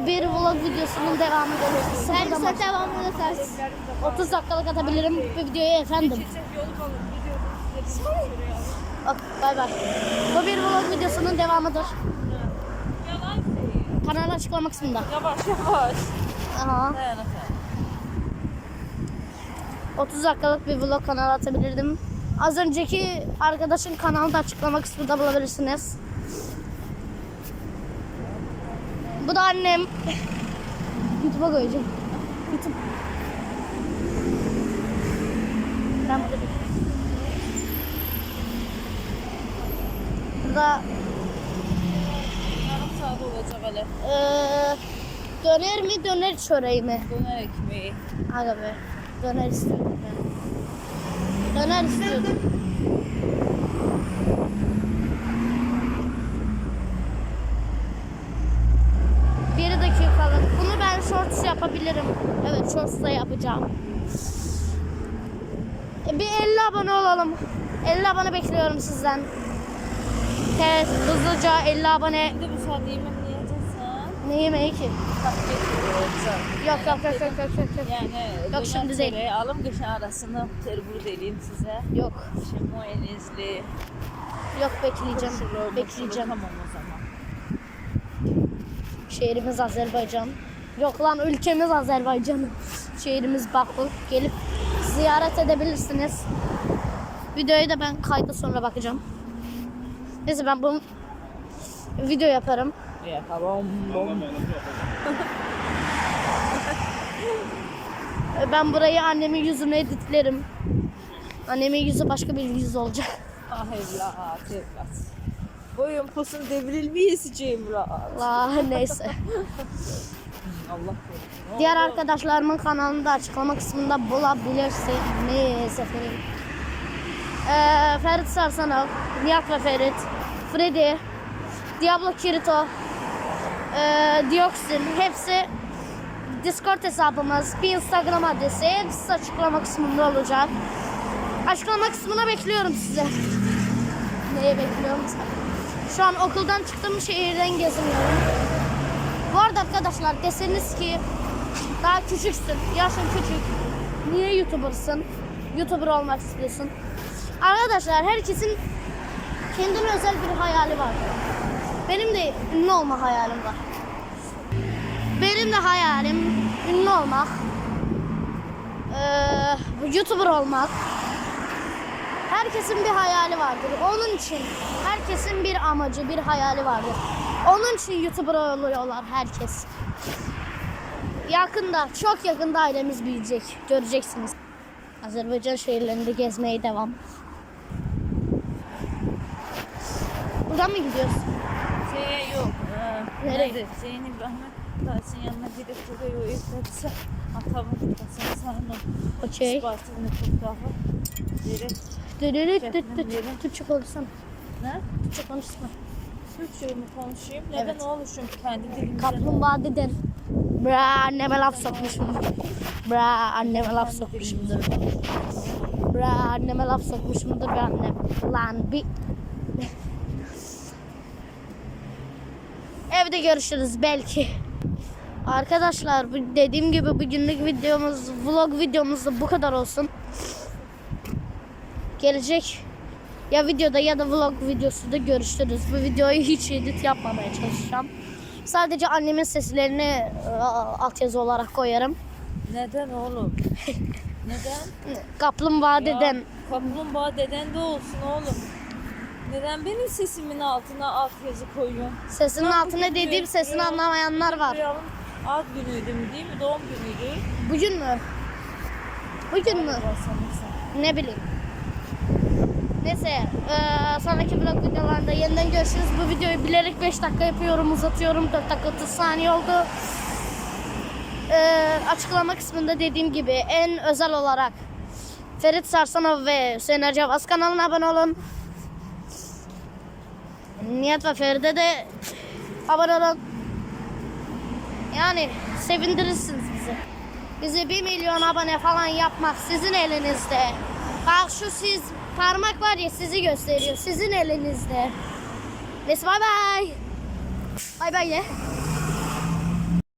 Bu bir vlog videosunun devamı gelir. Sıfırlama. kısa devamını ters. 30 dakikalık atabilirim bu videoyu efendim. Ok, bay bay. Bu bir vlog videosunun devamıdır. Kanal açıklama kısmında. Yavaş yavaş. Aha. Dayan efendim. 30 dakikalık bir vlog kanal atabilirdim. Az önceki arkadaşın kanalını da açıklama kısmında bulabilirsiniz. Bu da annem. YouTube'a koyacağım. YouTube. Ben burada Burada Yarım saat olacak hele. eee, döner mi döner çöreği mi? Döner ekmeği. Aga be. Döner istiyordum ben. Döner istiyordum. Bir dakikalık. Bunu ben shorts yapabilirim. Evet shorts da yapacağım. E, Bir 50 abone olalım. 50 abone bekliyorum sizden. Evet hızlıca 50 abone. Bir de bu saat yemek ne yiyeceksin? Ne yemeği ki? Yok yok yok yok yok yok. Yani Yok, şimdi değil. Alım kışın arasını terburu deleyim size. Yok. Şimdi mayonezli. Yok bekleyeceğim. turşulu, Bekleyeceğim. Tamam o zaman. Şehrimiz Azerbaycan. Yok lan ülkemiz Azerbaycan. Şehrimiz Baku. Gelip ziyaret edebilirsiniz. Videoyu da ben kayda sonra bakacağım. Neyse ben bunu video yaparım. Yapalım. Ben burayı annemin yüzüne editlerim. Annemin yüzü başka bir yüz olacak. Ah evlat evlat. Boyun posun devrilmeyesi evlat. La neyse. Allah korusun. Diğer arkadaşlarımın kanalını da açıklama kısmında bulabilirsiniz efendim. Ee, Ferit Sarsanov, Nihat ve Ferit, Freddy, Diablo Kirito, ee, Dioxin hepsi Discord hesabımız, bir Instagram adresi hepsi açıklama kısmında olacak. Açıklama kısmına bekliyorum size. Neye bekliyorum? Şu an okuldan çıktım şehirden geziniyorum. Bu arada arkadaşlar deseniz ki daha küçüksün, yaşın küçük. Niye YouTuber'sın? YouTuber olmak istiyorsun. Arkadaşlar herkesin kendine özel bir hayali var. Benim de ünlü olma hayalim var. Benim de hayalim ünlü olmak. Ee, YouTuber olmak. Herkesin bir hayali vardır. Onun için herkesin bir amacı, bir hayali vardır. Onun için YouTuber oluyorlar herkes. Yakında, çok yakında ailemiz büyüyecek. Göreceksiniz. Azerbaycan şehirlerinde gezmeye devam. Buradan mı gidiyoruz? Şeye yok. Ee, Nereye? nerede? Zeynep İbrahim'e Tahsin yanına gidip burada o evdeyse atamın tutasını sana Okey. Isparta'nın toprağı. Direkt Dürürüt düt Defne düt. yerim. Türkçe konuşsana. ne? Türkçe konuşsana. Türkçe mi konuşayım? Neden Evet. oluşum kendi dilimden? Kaplumbağa deden. Bra anneme laf sokmuşumdur. Bra anneme laf sokmuşumdur. Bra anneme laf sokmuşumdur be annem. Lan bir... Evde görüşürüz belki. Arkadaşlar dediğim gibi bugünlük videomuz vlog videomuz da bu kadar olsun. Gelecek ya videoda ya da vlog videosu da görüşürüz. Bu videoyu hiç edit yapmamaya çalışacağım. Sadece annemin seslerini e, altyazı olarak koyarım. Neden oğlum? Neden? Kaplumbağa Ya, deden Kaplumbağa deden de olsun oğlum. Neden benim sesimin altına alt yazı koyuyorsun? sesinin Bak, altına bugün dediğim sesini ya, anlamayanlar var. Rüyamın ad günüydü mü değil mi? Doğum günüydü. Bugün mü? Bugün mü? Ne bileyim. Neyse, eee, sonraki vlog videolarında yeniden görüşürüz. Bu videoyu bilerek 5 dakika yapıyorum, uzatıyorum. 4 dakika 30 saniye oldu. Eee, açıklama kısmında dediğim gibi en özel olarak Ferit Sarsanov ve Hüseyin Ercavaz kanalına abone olun. Nihat ve Feride de abone olun. Yani sevindirirsiniz bizi. Bizi 1 milyon abone falan yapmak sizin elinizde. Bak şu siz parmak var ya sizi gösteriyor. Sizin elinizde. Neyse bay bay. Bay bay ye.